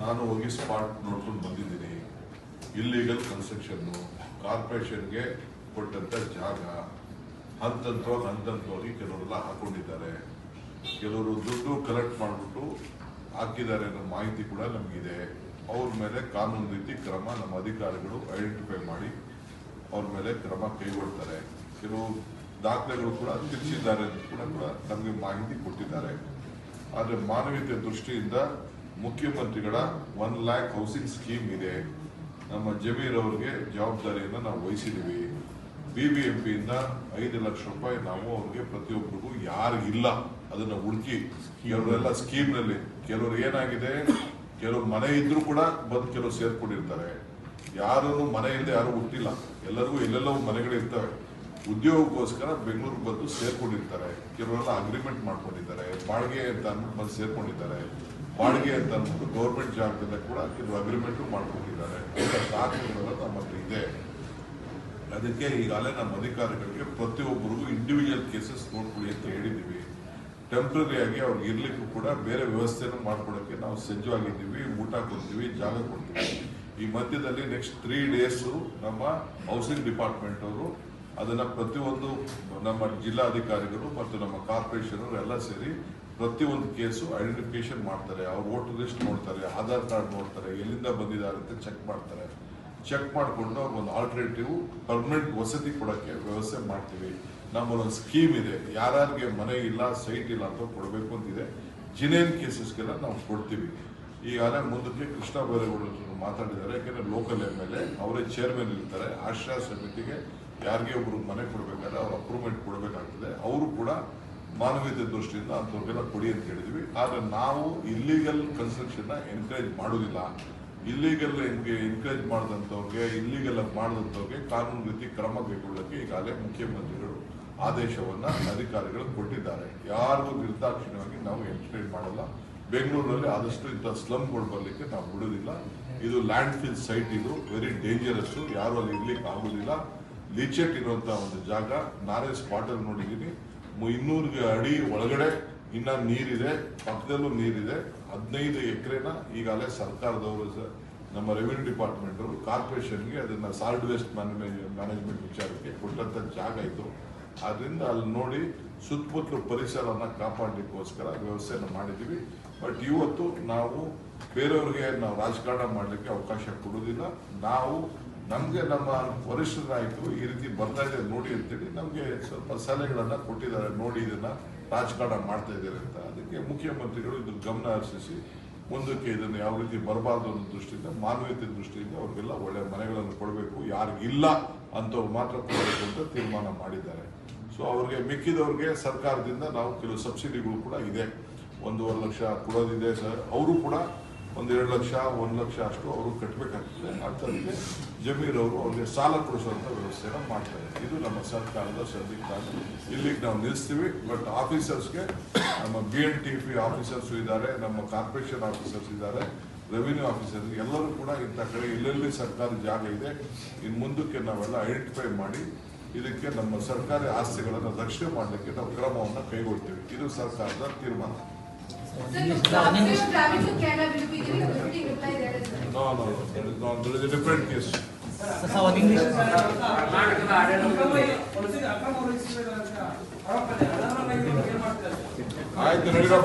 ನಾನು ಹೋಗಿ ಸ್ಪಾಟ್ ನೋಡ್ಕೊಂಡು ಬಂದಿದ್ದೀನಿ. ಇಲ್ಲಿಗಲ್ ಕನ್ಸ್ಟ್ರಕ್ಷನ್ನು ಕಾರ್ಪೊರೇಷನ್ಗೆ ಕೊಟ್ಟಂತ ಜಾಗ. ಹಂತಂತವಾಗಿ ಹಂತಂತವಾಗಿ ಕೆಲವರೆಲ್ಲ ಹಾಕೊಂಡಿದ್ದಾರೆ. ಕೆಲವರು ದುಡ್ಡು ಕಲೆಕ್ಟ್ ಮಾಡಿಬಿಟ್ಟು ಹಾಕಿದ್ದಾರೆ ಅನ್ನೋ ಮಾಹಿತಿ ಕೂಡ ನಮಗಿದೆ. ಅವ್ರ ಮೇಲೆ ಕಾನೂನು ರೀತಿ ಕ್ರಮ ನಮ್ಮ ಅಧಿಕಾರಿಗಳು ಐಡೆಂಟಿಫೈ ಮಾಡಿ ಅವ್ರ ಮೇಲೆ ಕ್ರಮ ಕೈಗೊಳ್ತಾರೆ. ಕೆಲವು ದಾಖಲೆಗಳು ಕೂಡ ತಿಳಿಸಿದ್ದಾರೆ ಅಂತ ಕೂಡ ಕೂಡ ನಮಗೆ ಮಾಹಿತಿ ಕೊಟ್ಟಿದ್ದಾರೆ. ಆದರೆ ಮಾನವೀಯತೆ ದೃಷ್ಟಿಯಿಂದ ಮುಖ್ಯಮಂತ್ರಿಗಳ ಒನ್ ಲ್ಯಾಕ್ ಹೌಸಿಂಗ್ ಸ್ಕೀಮ್ ಇದೆ. ನಮ್ಮ ಜಮೀರ್ ಅವ್ರಿಗೆ ಜವಾಬ್ದಾರಿಯನ್ನು ನಾವು ವಹಿಸಿದ್ದೀವಿ ಬಿ ಬಿ ಎಂ ಪಿಯಿಂದ ಐದು ಲಕ್ಷ ರೂಪಾಯಿ ನಾವು ಅವ್ರಿಗೆ ಪ್ರತಿಯೊಬ್ಬರಿಗೂ ಯಾರಿಗಿಲ್ಲ ಅದನ್ನು ಹುಡುಕಿ ಕೆಲವರೆಲ್ಲ ಸ್ಕೀಮ್ನಲ್ಲಿ ಕೆಲವರು ಏನಾಗಿದೆ, ಕೆಲವರು ಮನೆ ಇದ್ರೂ ಕೂಡ ಬಂದು ಕೆಲವರು ಸೇರ್ಕೊಂಡಿರ್ತಾರೆ. ಯಾರು ಮನೆ ಇಲ್ಲದೆ ಯಾರು ಹುಟ್ಟಿಲ್ಲ. ಎಲ್ಲರಿಗೂ ಎಲ್ಲೆಲ್ಲವೂ ಮನೆಗಳಿರ್ತವೆ ಉದ್ಯೋಗಕ್ಕೋಸ್ಕರ ಬೆಂಗಳೂರಿಗೆ ಬಂದು ಸೇರ್ಕೊಂಡಿರ್ತಾರೆ. ಕೆಲವರೆಲ್ಲ ಅಗ್ರಿಮೆಂಟ್ ಮಾಡ್ಕೊಂಡಿದ್ದಾರೆ. ಬಾಡಿಗೆ ಅಂತ ಅಂದ್ಬಿಟ್ಟು ಬಂದು ಸೇರ್ಕೊಂಡಿದ್ದಾರೆ. ಬಾಡಿಗೆ ಅಂತ ಅಂದ್ಬಿಟ್ಟು ಗೌರ್ಮೆಂಟ್ ಜಾಗದಲ್ಲೇ ಕೂಡ ಕೆಲವು ಅಗ್ರಿಮೆಂಟ್ ಮಾಡ್ಕೊಂಡಿದ್ದಾರೆ ದಾಖಲೆಗಳೆಲ್ಲ ಹತ್ರ ಇದೆ. ಅದಕ್ಕೆ ಈಗಾಗಲೇ ನಮ್ಮ ಅಧಿಕಾರಿಗಳಿಗೆ ಪ್ರತಿಯೊಬ್ಬರಿಗೂ ಇಂಡಿವಿಜುವಲ್ ಕೇಸಸ್ ನೋಡ್ಕೊಳ್ಳಿ ಅಂತ ಹೇಳಿದ್ದೀವಿ. ಟೆಂಪ್ರರಿಯಾಗಿ ಅವ್ರಿಗೆ ಇರ್ಲಿಕ್ಕೂ ಕೂಡ ಬೇರೆ ವ್ಯವಸ್ಥೆನೂ ಮಾಡ್ಕೊಡೋಕ್ಕೆ ನಾವು ಸಜ್ಜವಾಗಿದ್ದೀವಿ ಊಟ ಕೊಡ್ತೀವಿ, ಜಾಗ ಕೊಡ್ತೀವಿ. ಈ ಮಧ್ಯದಲ್ಲಿ ನೆಕ್ಸ್ಟ್ ತ್ರೀ ಡೇಸು ನಮ್ಮ ಹೌಸಿಂಗ್ ಡಿಪಾರ್ಟ್ಮೆಂಟ್ ಅವರು ಅದನ್ನ ಪ್ರತಿಯೊಂದು ನಮ್ಮ ಜಿಲ್ಲಾಧಿಕಾರಿಗಳು ಮತ್ತು ನಮ್ಮ ಕಾರ್ಪೊರೇಷನ್ ಎಲ್ಲ ಸೇರಿ ಪ್ರತಿಯೊಂದು ಕೇಸು ಐಡೆಂಟಿಫಿಕೇಶನ್ ಮಾಡ್ತಾರೆ, ಅವ್ರ ವೋಟರ್ ಲಿಸ್ಟ್ ನೋಡ್ತಾರೆ, ಆಧಾರ್ ಕಾರ್ಡ್ ನೋಡ್ತಾರೆ, ಎಲ್ಲಿಂದ ಬಂದಿದ್ದಾರೆ ಅಂತ ಚೆಕ್ ಮಾಡ್ತಾರೆ. ಚೆಕ್ ಮಾಡಿಕೊಂಡು ಒಂದು ಆಲ್ಟರ್ನೇಟಿವ್ ಪರ್ಮನೆಂಟ್ ವಸತಿ ಕೊಡೋಕ್ಕೆ ವ್ಯವಸ್ಥೆ ಮಾಡ್ತೀವಿ. ನಮ್ಮಲ್ಲೊಂದು ಸ್ಕೀಮ್ ಇದೆ, ಯಾರ್ಯಾರಿಗೆ ಮನೆ ಇಲ್ಲ ಸೈಟ್ ಇಲ್ಲ ಅಂತ ಕೊಡಬೇಕು ಅಂತಿದೆ. ಜಿನೇನ್ ಕೇಸಸ್ಗೆಲ್ಲ ನಾವು ಕೊಡ್ತೀವಿ. ಈಗಾಗಲೇ ಮುಂದಕ್ಕೆ ಕೃಷ್ಣ ಬೈರೇಗೌಡರು ಮಾತಾಡಿದ್ದಾರೆ. ಯಾಕೆಂದ್ರೆ ಲೋಕಲ್ ಎಂ ಎಲ್ ಎ ಅವರೇ ಚೇರ್ಮನ್ ಇರ್ತಾರೆ. ಆಶ್ರಯ ಸಮಿತಿಗೆ ಯಾರಿಗೆ ಒಬ್ರು ಮನೆ ಕೊಡಬೇಕಾದ್ರೆ ಅವ್ರ ಅಪ್ರೂವ್ಮೆಂಟ್ ಕೊಡಬೇಕಾಗ್ತದೆ. ಅವರು ಕೂಡ ಮಾನವೀಯತೆ ದೃಷ್ಟಿಯಿಂದ ಅಂಥವ್ರಿಗೆಲ್ಲ ಕೊಡಿ ಅಂತ ಹೇಳಿದ್ವಿ. ಆದರೆ ನಾವು ಇಲ್ಲಿಗಲ್ ಕನ್ಸ್ಟ್ರಕ್ಷನ್ನ ಎನ್ಕರೇಜ್ ಮಾಡೋದಿಲ್ಲ ಇಲ್ಲಿಗಲ್ ಎನ್ಕರೇಜ್ ಮಾಡಿದಂಥವ್ರಿಗೆ ಇಲ್ಲಿಗಲ್ ಮಾಡಿದಂಥವ್ರಿಗೆ ಕಾನೂನು ರೀತಿ ಕ್ರಮ ಕೈಗೊಳ್ಳಕ್ಕೆ ಈಗಾಗಲೇ ಮುಖ್ಯಮಂತ್ರಿಗಳು ಆದೇಶವನ್ನ ಅಧಿಕಾರಿಗಳು ಕೊಟ್ಟಿದ್ದಾರೆ. ಯಾರಿಗೂ ನಿರ್ದಾಕ್ಷಿಣ್ಯವಾಗಿ ನಾವು ಎನ್ಕರೇಜ್ ಮಾಡಲ್ಲ. ಬೆಂಗಳೂರಲ್ಲಿ ಆದಷ್ಟು ಇಂಥ ಸ್ಲಮ್ಗಳು ಬರಲಿಕ್ಕೆ ನಾವು ಬಿಡೋದಿಲ್ಲ ಇದು ಲ್ಯಾಂಡ್ ಫಿಲ್ ಸೈಟ್ ಇದು. ವೆರಿ ಡೇಂಜರಸ್ ಯಾರು ಅಲ್ಲಿ ಇರ್ಲಿಕ್ಕೆ ಆಗೋದಿಲ್ಲ. ಲೀಚೆಟ್ ಇರುವಂತ ಒಂದು ಜಾಗ. ನಾನೇ ಸ್ಪಾಟ್ ಅಲ್ಲಿ ನೋಡಿದ್ದೀನಿ. ಮು- ಇನ್ನೂರು ಅಡಿ ಒಳಗಡೆ ಇನ್ನ ನೀರಿದೆ. ಪಕ್ಕದಲ್ಲೂ ನೀರಿದೆ. ಹದಿನೈದು ಎಕರೆನ ಈಗಾಗಲೇ ಸರ್ಕಾರದವರು ನಮ್ಮ ರೆವಿನ್ಯೂ ಡಿಪಾರ್ಟ್ಮೆಂಟ್ ಅವರು ಕಾರ್ಪೊರೇಷನ್ಗೆ ಅದನ್ನ ಸಾಲ್ಡ್ ವೇಸ್ಟ್ ಮ್ಯಾನೇಜ್ಮೆಂಟ್ ವಿಚಾರಕ್ಕೆ ಕೊಟ್ಟಂತ ಜಾಗ ಇದು. ಆದ್ರಿಂದ ಅಲ್ಲಿ ನೋಡಿ ಸುತ್ತಮುತ್ತಲು ಪರಿಸರನ ಕಾಪಾಡಲಿಕ್ಕೋಸ್ಕರ ವ್ಯವಸ್ಥೆಯನ್ನು ಮಾಡಿದ್ದೀವಿ. ಬಟ್ ಇವತ್ತು ನಾವು ಬೇರೆಯವ್ರಿಗೆ ನಾವು ರಾಜಕಾರಣ ಮಾಡಲಿಕ್ಕೆ ಅವಕಾಶ ಕೊಡೋದಿಲ್ಲ ನಾವು ನಮಗೆ ನಮ್ಮ ವರಿಷ್ಠ ನಾಯಕರು ಈ ರೀತಿ ಬರ್ತಾ ಇದೆ ನೋಡಿ ಅಂತೇಳಿ ನಮಗೆ ಸ್ವಲ್ಪ ಸಲಹೆಗಳನ್ನು ಕೊಟ್ಟಿದ್ದಾರೆ. ನೋಡಿ ಇದನ್ನು ರಾಜಕಾರಣ ಮಾಡ್ತಾ ಇದ್ದಾರೆ ಅಂತ. ಅದಕ್ಕೆ ಮುಖ್ಯಮಂತ್ರಿಗಳು ಇದು ಗಮನ ಹರಿಸಿ ಮುಂದಕ್ಕೆ ಇದನ್ನು ಯಾವ ರೀತಿ ಬರಬಾರ್ದು ಅನ್ನೋ ದೃಷ್ಟಿಯಿಂದ, ಮಾನವೀಯತೆ ದೃಷ್ಟಿಯಿಂದ ಅವ್ರಿಗೆಲ್ಲ ಒಳ್ಳೆ ಮನೆಗಳನ್ನು ಕೊಡಬೇಕು. ಯಾರಿಗಿಲ್ಲ ಅಂತವ್ರು ಮಾತ್ರ ಕೊಡಬೇಕು ಅಂತ ತೀರ್ಮಾನ ಮಾಡಿದ್ದಾರೆ. ಸೊ ಅವ್ರಿಗೆ ಮಿಕ್ಕಿದವ್ರಿಗೆ ಸರ್ಕಾರದಿಂದ ನಾವು ಕೆಲವು ಸಬ್ಸಿಡಿಗಳು ಕೂಡ ಇದೆ. ಒಂದೂವರೆ ಲಕ್ಷ ಕೊಡೋದಿದೆ ಸರ್. ಅವರು ಕೂಡ ಒಂದು ಎರಡು ಲಕ್ಷ, ಒಂದು ಲಕ್ಷ ಅಷ್ಟು ಅವರು ಕಟ್ಟಬೇಕಾಗ್ತದೆ ಅರ್ಥದಲ್ಲಿ ಜಮೀರವರು ಅವರು ಅವ್ರಿಗೆ ಸಾಲ ಕೊಡಿಸುವಂಥ ವ್ಯವಸ್ಥೆನ ಮಾಡ್ತಾರೆ ಇದು ನಮ್ಮ ಸರ್ಕಾರದ ಸದ್ಯಕ್ಕೆ ಇಲ್ಲಿಗೆ ನಾವು ನಿಲ್ಲಿಸ್ತೀವಿ ಬಟ್ ಆಫೀಸರ್ಸ್ಗೆ ನಮ್ಮ B N T P officers ಇದ್ದಾರೆ, ನಮ್ಮ ಕಾರ್ಪೊರೇಷನ್ ಆಫೀಸರ್ಸ್ ಇದ್ದಾರೆ, ರೆವಿನ್ಯೂ ಆಫೀಸರ್ ಎಲ್ಲರೂ ಕೂಡ ಇಂಥ ಕಡೆ ಎಲ್ಲೆಲ್ಲಿ ಸರ್ಕಾರಿ ಜಾಗ ಇದೆ. ಇನ್ನು ಮುಂದಕ್ಕೆ ನಾವೆಲ್ಲ ಐಡೆಂಟಿಫೈ ಮಾಡಿ ಇದಕ್ಕೆ ನಮ್ಮ ಸರ್ಕಾರಿ ಆಸ್ತಿಗಳನ್ನು ರಕ್ಷಣೆ ಮಾಡಲಿಕ್ಕೆ ನಾವು ಕ್ರಮವನ್ನು ಕೈಗೊಳ್ತೇವೆ. ಇದು ಸರ್ಕಾರದ ತೀರ್ಮಾನ. Sir sir English is private ಆಯ್ತು ನಡಿರೋ